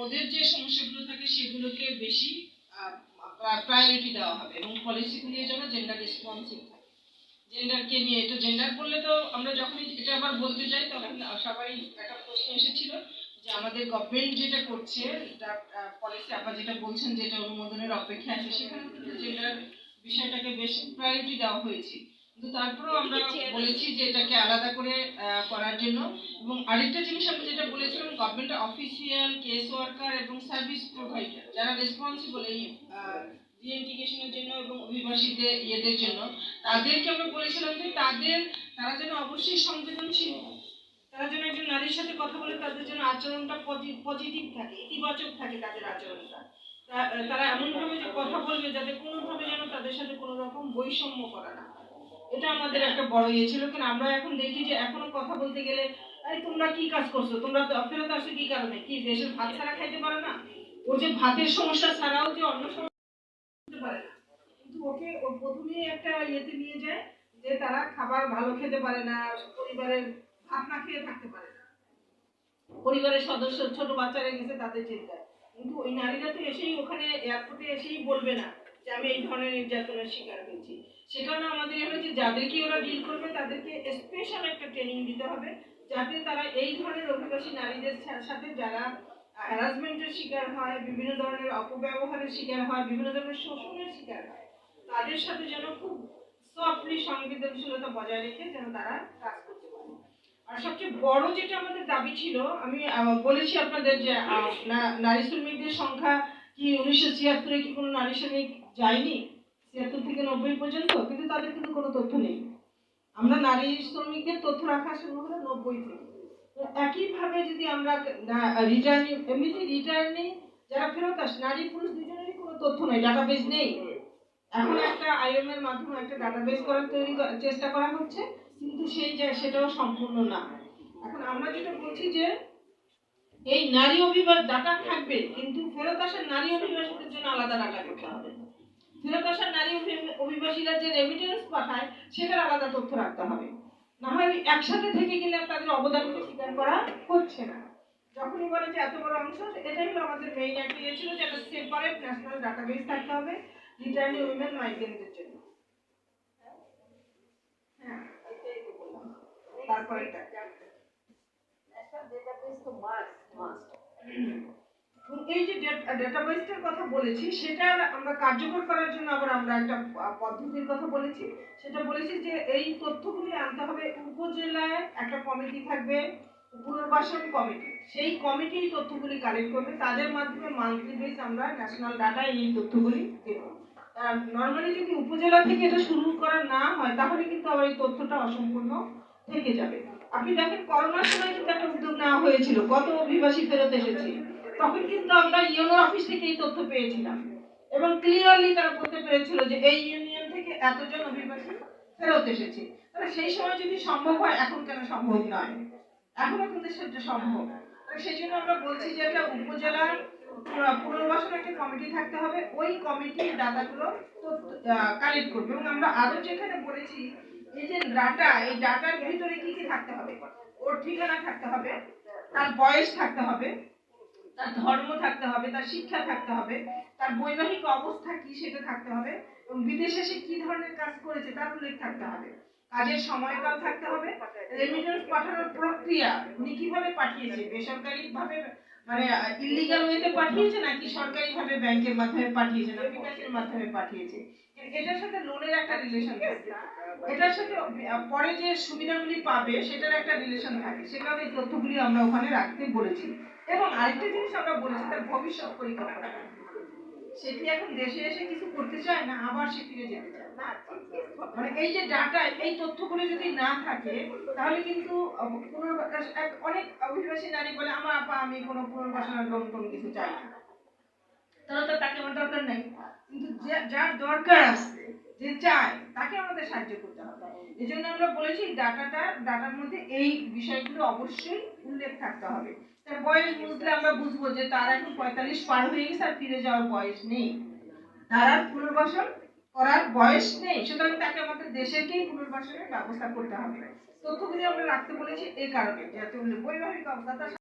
ওদের যে সমস্যাগুলো থাকে সেগুলোকে বেশি প্রায়োরিটি দেওয়া হবে এবং পলিসিগুলির যেন জেন্ডার রেসপন্সিভ থাকে। জেন্ডারকে নিয়ে এটা জেন্ডার বললে তো আমরা যখনই এটা আবার বলতে যাই, তখন সবাই একটা প্রশ্ন এসেছিল যে আমাদের গভর্নমেন্ট যেটা করছে পলিসি আপনার যেটা বলছেন যেটা অনুমোদনের অপেক্ষা আছে, সেখানে জেন্ডার বিষয়টাকে বেশ প্রায়োরিটি দেওয়া হয়েছে। কিন্তু তারপরেও আমরা বলেছি যে এটাকে আলাদা করে করার জন্য এবং আরেকটা জিনিস আমরা যেটা বলেছিলাম গভর্নমেন্ট অফিসিয়াল কেস ওয়ার্কার এবং সার্ভিস প্রোভাইডার যারা রেসপন্সিবল এই রিএন্টিকেশনের জন্য এবং অভিবাসীদের ইয়েদের জন্য তাদেরকে আমরা বলেছিলাম যে তাদের তারা যেন অবশ্যই সংবেদনশীল হয়। তারা যেন একজন নারীর সাথে কথা বলে তাদের যেন আচরণটা পজিটিভ থাকে ইতিবাচক থাকে তাদের আচরণটা তারা এমন ভাবে যে কথা বলবে যাতে কোনোভাবে যেন তাদের সাথে কোনো রকম বৈষম্য করা না হয়। এটা আমাদের একটা বড় ইয়ে ছিল, কিন্তু আমরা এখন দেখি যে এখনও কথা বলতে গেলে, এই, তোমরা কি কাজ করছ? তোমরা তো ফেরত আসছো কি কারণে? কি দেশের ভাত ছাড়া খাইতে পারে না? ওর যে ভাতের সমস্যা ছাড়াও যে অন্য সমস্যা পারে না। কিন্তু ওকে, ও প্রথমেই একটা ইয়েতে নিয়ে যায় যে তারা খাবার ভালো খেতে পারে না, পরিবারের ভাত না খেয়ে থাকতে পারে না। পরিবারের সদস্য, ছোট বাচ্চারা গেছে, তাদের চিন্তা কিন্তু ওই নারীরা তো এসেই ওখানে এয়ারপোর্টে এসেই বলবে না। যে আমি এই ধরনের নির্যাতনের শিকার হয়েছি। সে কারণে আমাদের হলো যে যাদেরকে ওরা ডিল করবে, তাদেরকে স্পেশাল একটা ট্রেনিং দিতে হবে, যাতে তারা এই ধরনের অভিবাসী নারীদের সাথে যারা হ্যারাসমেন্টের শিকার হয়, বিভিন্ন ধরনের অপব্যবহারের শিকার হয়, বিভিন্ন ধরনের শোষণের শিকার হয়, তাদের সাথে যেন খুব সফটলি সংবেদনশীলতা বজায় রেখে যেন তারা কাজ করতে পারে। আর সবচেয়ে বড় যেটা আমাদের দাবি ছিল, আমি বলেছি আপনাদের যে নারী শ্রমিকদের সংখ্যা কি উনিশশো ছিয়াত্তরে কি কোনো নারী শ্রমিক যায়নি ছিয়াত্তর থেকে নব্বই পর্যন্ত, কিন্তু তাদের কিন্তু কোনো তথ্য নেই। আমরা নারী শ্রমিকদের তথ্য রাখা শুরু হলো নব্বই থেকে। একইভাবে যদি আমরা রিটার্নিং এমনিতে রিটার্নিং যারা ফেরত আসে, নারী পুরুষ দুজনেরই কোনো তথ্য নেই ডাটাবেস নেই। এখন একটা আইএম এর মাধ্যমে একটা ডাটাবেস করার তৈরি চেষ্টা করা হচ্ছে, কিন্তু সেই সেটাও সম্পূর্ণ না। এখন আমরা যেটা বলছি যে, এই নারী অভিবাস ডাটা থাকবে, কিন্তু ফেরত আসার নারী অভিবাসীদের জন্য আলাদা ডাটা করতে হবে। আসার নারী অভি- অভিবাসীরা যে রেমিটেন্স পাঠায় সেটার আলাদা তথ্য রাখতে হবে। না হয় একসাথে থেকে গেলে তাদের অবদানকে স্বীকার করা হচ্ছে না। যখনই বলে যে এত বড় অংশ এটাই হলো আমাদের মেইন ইয়ে ছিল যে একটা সেপারেট ন্যাশনাল ডাটাবেস থাকতে হবে রিটার্নিং উইমেন মাইগ্রেন্টদের জন্য। হ্যাঁ এটাই তো বললাম। তারপরেটা এবং এই যে ডেটাবেসটার কথা বলেছি, সেটা আমরা কার্যকর করার জন্য আবার আমরা একটা পদ্ধতির কথা বলেছি। সেটা বলেছি যে এই তথ্যগুলি আনতে হবে। উপজেলায় একটা কমিটি থাকবে, পুনর্বাসন কমিটি সেই কমিটি তথ্যগুলি কালেক্ট করবে। তাদের মাধ্যমে মান্থলি বেস আমরা ন্যাশনাল ডাটায় এই তথ্যগুলি দেব। নর্মালি যদি উপজেলা থেকে এটা শুরু করা না হয়, তাহলে কিন্তু আবার এই তথ্যটা অসম্পূর্ণ থেকে যাবে। আপনি দেখেন, করোনার সময় কিন্তু একটা উদ্যোগ নেওয়া হয়েছিল। কত অভিবাসী ফেরত এসেছে। তখন কিন্তু আমরা ইউনো অফিস থেকে এই তথ্য পেয়েছিলাম। এবং ক্লিয়ারলি তারা বলতে পেরেছিল যে এই ইউনিয়ন থেকে এতজন অভিবাসী ফেরত এসেছে। তাহলে সেই সময় যদি সম্ভব হয়, এখন কেন সম্ভব নয়? এখনও কিন্তু সেটা সম্ভব। সেই জন্য আমরা বলছি যে একটা উপজেলার পুনর- পুনর্বাসন একটা কমিটি থাকতে হবে। ওই কমিটির ডাটাগুলো কালেক্ট করবে। এবং আমরা আরও যেখানে বলেছি, এই যে ডাটা এই ডাটার ভিতরে কি কি থাকতে হবে? ওর ঠিকানা থাকতে হবে, তার বয়স থাকতে হবে তার ধর্ম থাকতে হবে, তার শিক্ষা থাকতে হবে, তার বৈবাহিক অবস্থা কি সেটা থাকতে হবে এবং বিদেশে সে কি ধরনের কাজ করেছে তার উল্লেখ থাকতে হবে। কাজের সময়কাল থাকতে হবে রেমিটেন্স পাঠানোর প্রক্রিয়া উনি কীভাবে পাঠিয়েছে? বেসরকারি ভাবে মানে ইলিগাল ওয়েতে পাঠিয়েছে নাকি সরকারি ভাবে ব্যাংকের মাধ্যমে পাঠিয়েছে না বিকাশের মাধ্যমে পাঠিয়েছে? এটার সাথে লোনের একটা রিলেশন থাকে। এটার সাথে পরে যে সুবিধাগুলি পাবে, সেটার একটা রিলেশন থাকে। সে কারণে এই তথ্যগুলি আমরা ওখানে রাখতে বলেছি। এবং আরেকটা জিনিস আমরা বলেছি, তার ভবিষ্যৎ পরিকল্পনা। সে কি এখন দেশে এসে কিছু করতে চায় না আবার সে ফিরে যেতে চায়। মানে এই যে ডাটা এই তথ্যগুলো যদি না থাকে তাহলে কিন্তু পুনর্বাস- এক- অনেক অভিবাসী নারী বলে আমার আপা আমি কোনো পুনর্বাসনের লোন টোন কিছু চাই না। তাহলে তো তাকে আমার দরকার নেই। কিন্তু যার দরকার আছে যে চায় তাকে আমাদের সাহায্য করতে হবে। এই জন্য আমরা বলেছি ডাটাটা ডাটার মধ্যে এই বিষয়গুলো অবশ্যই উল্লেখ থাকতে হবে। বয়স বুঝলে আমরা বুঝব যে তার এখন পঁয়তাল্লিশ পার হয়ে গেছে আর ফিরে যাওয়ার বয়স নেই। তার আর পুনর্বাসন করার বয়স নেই। সুতরাং তাকে আমাদের দেশেকেই পুনর্বাসনের ব্যবস্থা করতে হবে। তথ্যগুলি আমরা রাখতে বলেছি এই কারণে। যাতে বৈবাহিক তার